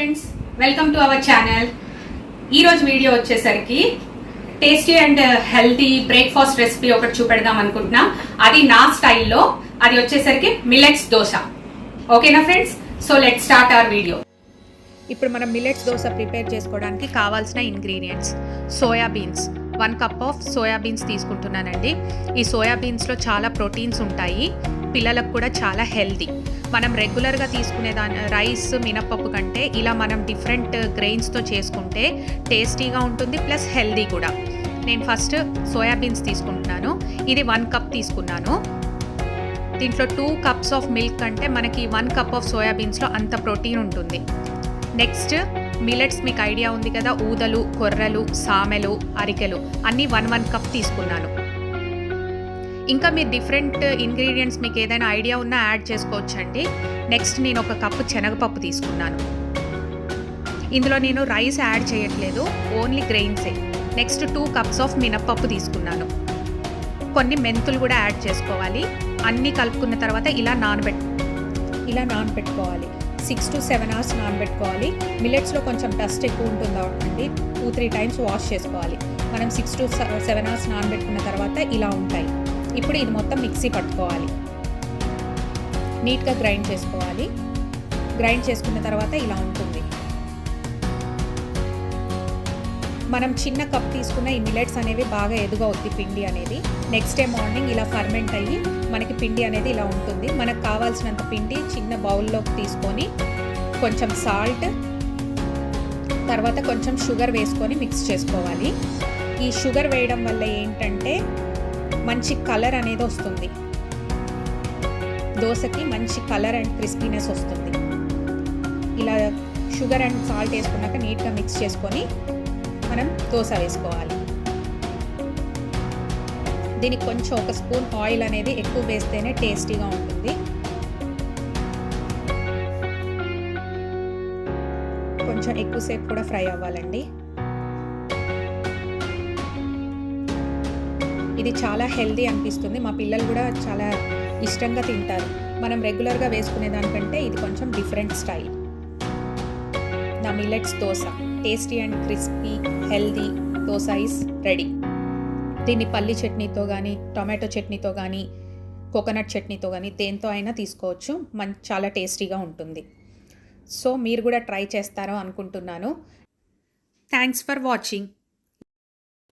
Friends welcome to our channel ఈరోజు video వచ్చేసరికి tasty and healthy breakfast recipe ఒకటి చూపెడదాం అనుకుంటున్నా. అది నా స్టైల్లో అది వచ్చేసరికి మిలెట్స్ దోశ. ఓకేనా friends so let start our video ఇప్పుడు మనం మిలెట్స్ దోశ ప్రిపేర్ చేసుకోవడానికి కావాల్సిన ingredients soya beans. One cup of soya beans తీసుకుంటున్నానండి. ఈ సోయా బీన్స్లో చాలా ప్రోటీన్స్ ఉంటాయి. పిల్లలకు కూడా చాలా హెల్తీ. మనం రెగ్యులర్గా తీసుకునే దాని రైస్ మినపప్పు కంటే ఇలా మనం డిఫరెంట్ గ్రెయిన్స్తో చేసుకుంటే టేస్టీగా ఉంటుంది ప్లస్ హెల్దీ కూడా. నేను ఫస్ట్ సోయాబీన్స్ తీసుకుంటున్నాను. ఇది వన్ కప్ తీసుకున్నాను. దీంట్లో టూ కప్స్ ఆఫ్ మిల్క్ అంటే మనకి వన్ కప్ ఆఫ్ సోయాబీన్స్లో అంత ప్రోటీన్ ఉంటుంది. నెక్స్ట్ మిలెట్స్ మీకు ఐడియా ఉంది కదా ఊదలు కొర్రలు సామెలు అరికెలు అన్నీ వన్ వన్ కప్ తీసుకున్నాను. ఇంకా మీరు డిఫరెంట్ ఇంగ్రీడియంట్స్ మీకు ఏదైనా ఐడియా ఉన్నా యాడ్ చేసుకోవచ్చండి. నెక్స్ట్ నేను ఒక కప్పు శనగపప్పు తీసుకున్నాను. ఇందులో నేను రైస్ యాడ్ చేయట్లేదు ఓన్లీ గ్రెయిన్సే నెక్స్ట్ టూ కప్స్ ఆఫ్ మినప్పప్పు తీసుకున్నాను. కొన్ని మెంతులు కూడా యాడ్ చేసుకోవాలి. అన్నీ కలుపుకున్న తర్వాత ఇలా నానబెట్ ఇలా నానబెట్టుకోవాలి. సిక్స్ టు సెవెన్ అవర్స్ నానబెట్టుకోవాలి. మిల్లెట్స్లో కొంచెం డస్ట్ ఎక్కువ ఉంటుంది కాబట్టి టూ త్రీ టైమ్స్ వాష్ చేసుకోవాలి. మనం సిక్స్ టు సెవెన్ అవర్స్ నానబెట్టుకున్న తర్వాత ఇలా ఉంటాయి. ఇప్పుడు ఇది మొత్తం మిక్సీ పట్టుకోవాలి. నీట్గా గ్రైండ్ చేసుకోవాలి. గ్రైండ్ చేసుకున్న తర్వాత ఇలా ఉంటుంది. మనం చిన్న కప్ తీసుకున్న ఈ మిలెట్స్ అనేవి బాగా ఎదుగవుద్ది పిండి అనేది. నెక్స్ట్ డే మార్నింగ్ ఇలా ఫర్మెంట్ అయ్యి మనకి పిండి అనేది ఇలా ఉంటుంది. మనకు కావాల్సినంత పిండి చిన్న బౌల్లోకి తీసుకొని కొంచెం సాల్ట్ తర్వాత కొంచెం షుగర్ వేసుకొని మిక్స్ చేసుకోవాలి. ఈ షుగర్ వేయడం వల్ల ఏంటంటే మంచి కలర్ అనేది వస్తుంది. దోశకి మంచి కలర్ అండ్ క్రిస్పీనెస్ వస్తుంది. ఇలా షుగర్ అండ్ సాల్ట్ వేసుకున్నాక నీట్గా మిక్స్ చేసుకొని మనం దోశ వేసుకోవాలి. దీనికి కొంచెం ఒక స్పూన్ ఆయిల్ అనేది ఎక్కువ వేస్తేనే టేస్టీగా ఉంటుంది. కొంచెం ఎక్కువసేపు కూడా ఫ్రై అవ్వాలండి. ఇది చాలా హెల్దీ అనిపిస్తుంది. మా పిల్లలు కూడా చాలా ఇష్టంగా తింటారు. మనం రెగ్యులర్గా వేసుకునే దానికంటే ఇది కొంచెం డిఫరెంట్ స్టైల్. నా millets dosa. Tasty and crispy healthy dosa is ready. దీన్ని పల్లి చట్నీతో కానీ టొమాటో చట్నీతో కానీ కోకోనట్ చట్నీతో కానీ దేంతో అయినా తీసుకోవచ్చు. మన్ చాలా టేస్టీగా ఉంటుంది. సో మీరు కూడా ట్రై చేస్తారో అనుకుంటున్నాను. Thanks for watching.